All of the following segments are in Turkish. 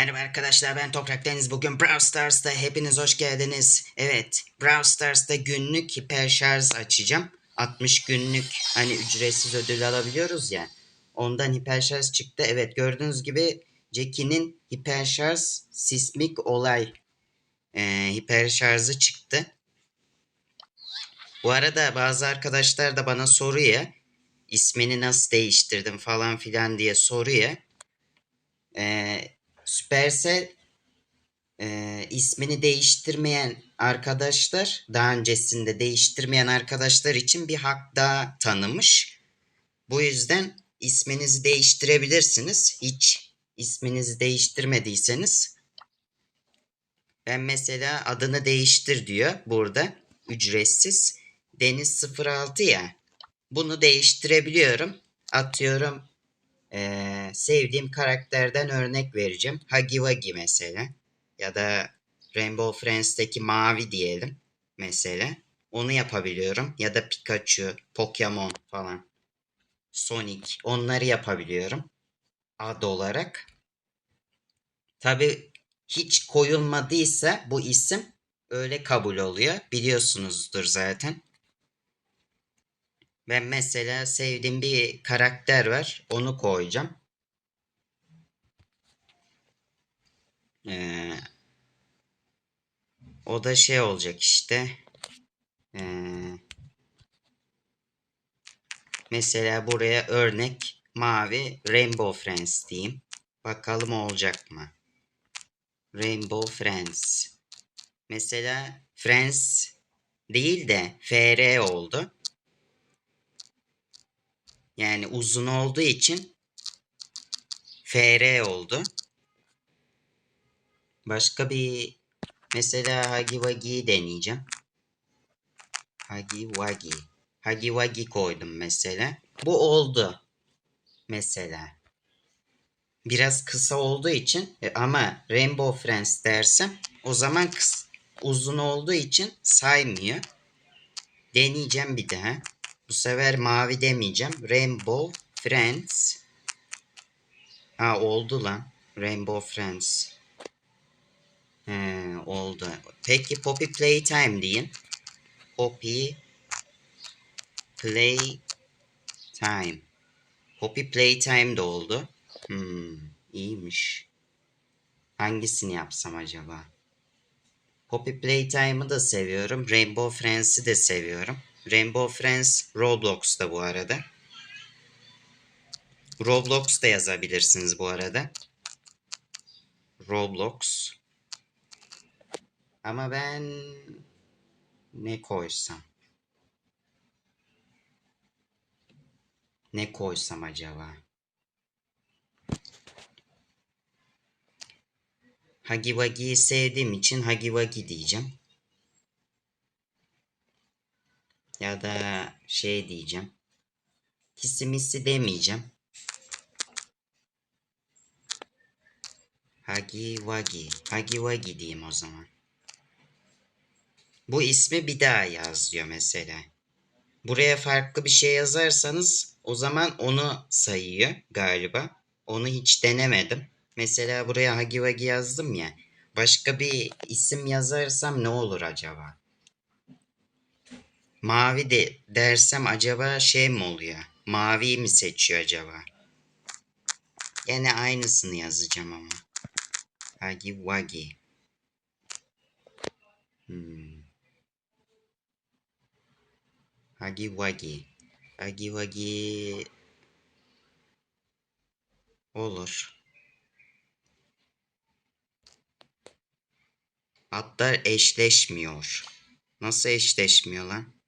Merhaba arkadaşlar ben Toprak Deniz. Bugün Brawl Stars'ta hepiniz hoş geldiniz. Evet Brawl Stars'ta günlük hiper şarj açacağım. 60 günlük hani ücretsiz ödül alabiliyoruz ya. Ondan hiper şarj çıktı. Evet gördüğünüz gibi Jackie'nin hiper şarj sismik olay e, hiper şarjı çıktı. Bu arada bazı arkadaşlar da bana soruyor. ismini nasıl değiştirdim falan filan diye soruyor. Ee, Supercell e, ismini değiştirmeyen arkadaşlar daha öncesinde değiştirmeyen arkadaşlar için bir hak daha tanımış. Bu yüzden isminizi değiştirebilirsiniz. Hiç isminizi değiştirmediyseniz ben mesela adını değiştir diyor burada ücretsiz. Deniz 06 ya. Bunu değiştirebiliyorum. Atıyorum ee, sevdiğim karakterden örnek vereceğim. Wuggy mesela. Ya da Rainbow Friends'teki Mavi diyelim mesela. Onu yapabiliyorum. Ya da Pikachu, Pokemon falan. Sonic. Onları yapabiliyorum. Ad olarak. Tabi hiç koyulmadıysa bu isim öyle kabul oluyor. Biliyorsunuzdur zaten. Ben mesela sevdiğim bir karakter var. Onu koyacağım. Ee, o da şey olacak işte. Ee, mesela buraya örnek mavi Rainbow Friends diyeyim. Bakalım olacak mı? Rainbow Friends. Mesela Friends değil de FR oldu. Yani uzun olduğu için FR oldu. Başka bir mesela Hagi Wagi'yi deneyeceğim. Hagi Wagi. Hagi Wagi koydum mesela. Bu oldu. Mesela. Biraz kısa olduğu için e, ama Rainbow Friends dersem o zaman kıs, uzun olduğu için saymıyor. Deneyeceğim bir daha. Bu sefer mavi demeyeceğim. Rainbow Friends. Ha oldu lan. Rainbow Friends. He, oldu. Peki Poppy Playtime deyin. Poppy Playtime. Poppy Playtime de oldu. Hmm, iyiymiş. Hangisini yapsam acaba? Poppy Playtime'ı da seviyorum. Rainbow Friends'i de seviyorum. Rainbow Friends Roblox'ta bu arada. Roblox'ta yazabilirsiniz bu arada. Roblox. Ama ben ne koysam? Ne koysam acaba? Hagi Wagi'yi sevdiğim için Hagi Wagi diyeceğim. Ya da şey diyeceğim. Kisimisi demeyeceğim. Hagi Wagi. Hagi Wagi diyeyim o zaman. Bu ismi bir daha yaz diyor mesela. Buraya farklı bir şey yazarsanız o zaman onu sayıyor galiba. Onu hiç denemedim. Mesela buraya Hagi Wagi yazdım ya. Başka bir isim yazarsam ne olur acaba? Mavi de dersem acaba şey mi oluyor? Mavi mi seçiyor acaba? Yine aynısını yazacağım ama. Hagi Wagi. Hmm. Hagi Wagi. Hagi Wagi olur. Adlar eşleşmiyor. Nasıl eşleşmiyor lan?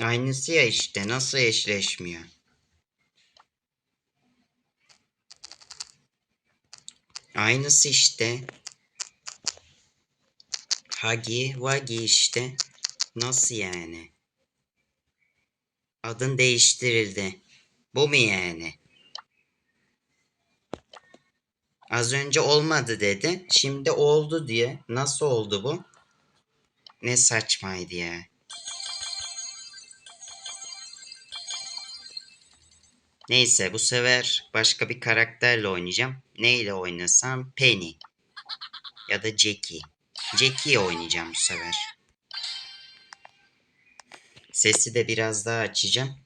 Aynısı ya işte. Nasıl eşleşmiyor? Aynısı işte. Hagi, Wagi işte. Nasıl yani? Adın değiştirildi. Bu mu yani? Az önce olmadı dedi. Şimdi oldu diye. Nasıl oldu bu? Ne saçmaydı ya. Neyse bu sefer başka bir karakterle oynayacağım. Neyle oynasam? Penny. Ya da Jackie. Jackie'yi oynayacağım bu sefer. Sesi de biraz daha açacağım.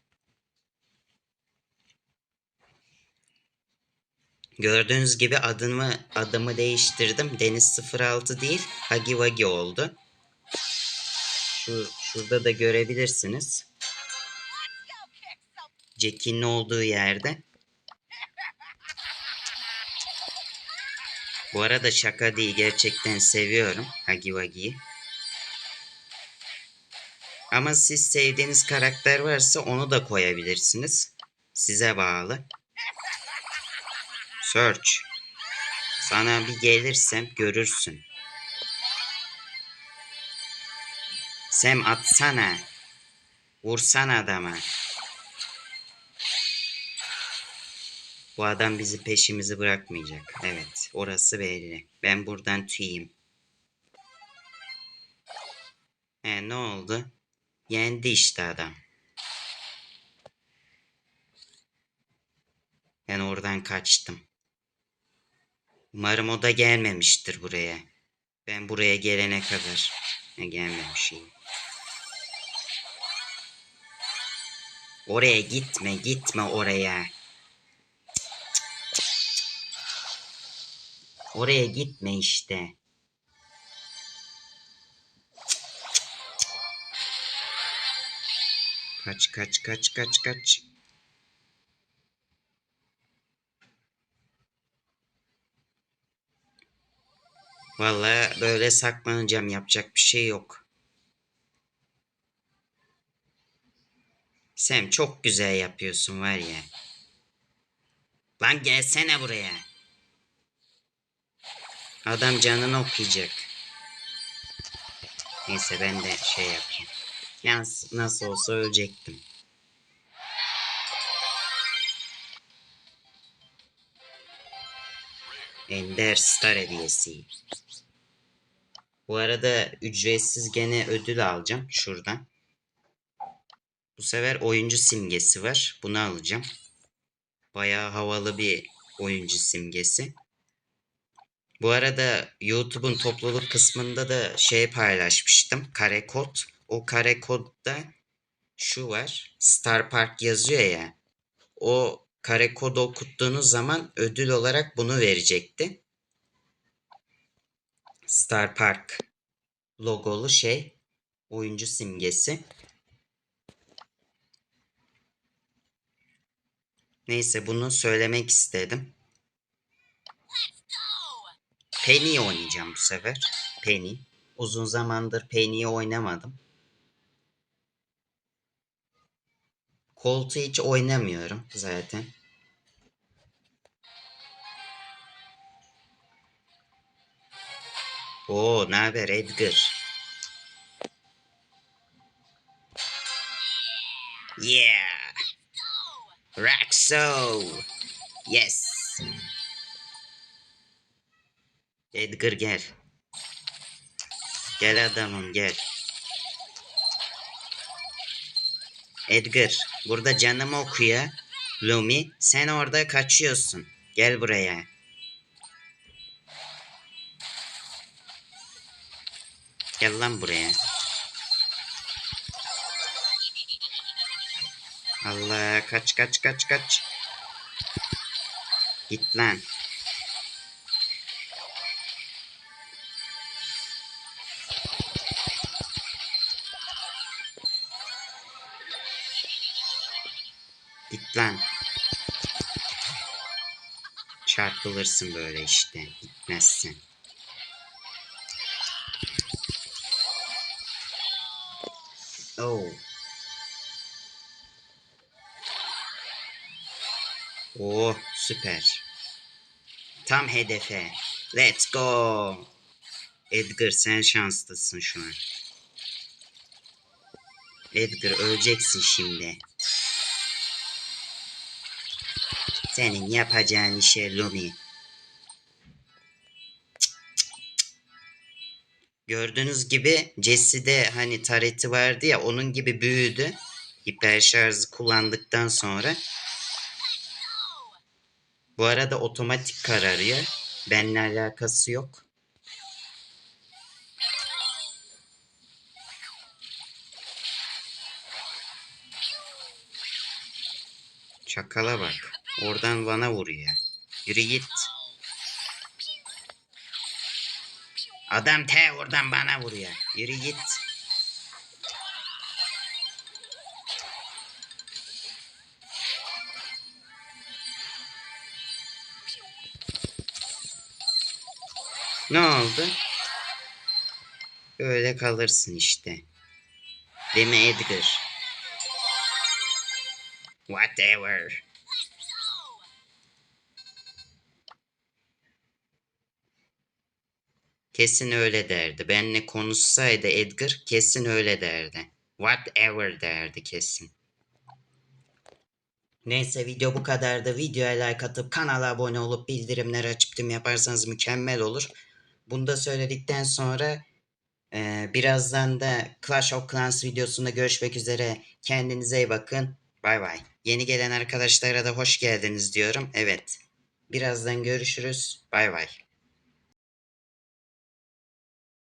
Gördüğünüz gibi adımı adımı değiştirdim. Deniz 06 değil, Hagi Wagi oldu. Şu şurada da görebilirsiniz. Jack'in olduğu yerde. Bu arada şaka değil gerçekten seviyorum Hagi Wagi'yi. Ama siz sevdiğiniz karakter varsa onu da koyabilirsiniz. Size bağlı. Search. Sana bir gelirsem görürsün. Sem atsana. Vursana adama. Bu adam bizi peşimizi bırakmayacak. Evet, orası belli. Ben buradan tüyeyim. E ne oldu? Yendi işte adam. Ben oradan kaçtım. Umarım o da gelmemiştir buraya. Ben buraya gelene kadar. Ne gelmemişim. Oraya gitme, gitme oraya. Oraya gitme işte. Kaç kaç kaç kaç kaç. Vallahi böyle saklanacağım yapacak bir şey yok. Sen çok güzel yapıyorsun var ya. Lan gelsene buraya. Adam canını okuyacak. Neyse ben de şey yapayım. Yalnız nasıl olsa ölecektim. Ender Star hediyesi. Bu arada ücretsiz gene ödül alacağım şuradan. Bu sefer oyuncu simgesi var. Bunu alacağım. Bayağı havalı bir oyuncu simgesi. Bu arada YouTube'un topluluk kısmında da şey paylaşmıştım. Kare kod. O kare kodda şu var. Star Park yazıyor ya. O kare kodu okuttuğunuz zaman ödül olarak bunu verecekti. Star Park logolu şey oyuncu simgesi. Neyse bunu söylemek istedim. Penny oynayacağım bu sefer. Penny. Uzun zamandır Penny'yi oynamadım. Colt'u hiç oynamıyorum zaten. Oo, ne haber Edgar? Yeah. Raxo. Yes. Edgar gel. Gel adamım gel. Edgar burada canımı okuyor. Lumi sen orada kaçıyorsun. Gel buraya. Gel lan buraya. Allah kaç kaç kaç kaç. Git lan. Git lan. Çarpılırsın böyle işte. Gitmezsin. Oh. Oh süper. Tam hedefe. Let's go. Edgar sen şanslısın şu an. Edgar öleceksin şimdi. Senin yapacağın işe Lumi. Gördüğünüz gibi Jesse'de hani tareti vardı ya onun gibi büyüdü. Hiper şarjı kullandıktan sonra. Bu arada otomatik kararıyor. Benimle alakası yok. Çakala bak. Oradan bana vuruyor. Yürü git. Adam te oradan bana vuruyor. Yürü git. Ne oldu? Öyle kalırsın işte. Mi Edgar? Whatever. Kesin öyle derdi. Benle konuşsaydı Edgar kesin öyle derdi. Whatever derdi kesin. Neyse video bu kadardı. Videoya like atıp kanala abone olup bildirimleri açıp tüm yaparsanız mükemmel olur. Bunu da söyledikten sonra e, birazdan da Clash of Clans videosunda görüşmek üzere. Kendinize iyi bakın. Bay bay. Yeni gelen arkadaşlara da hoş geldiniz diyorum. Evet. Birazdan görüşürüz. Bay bay.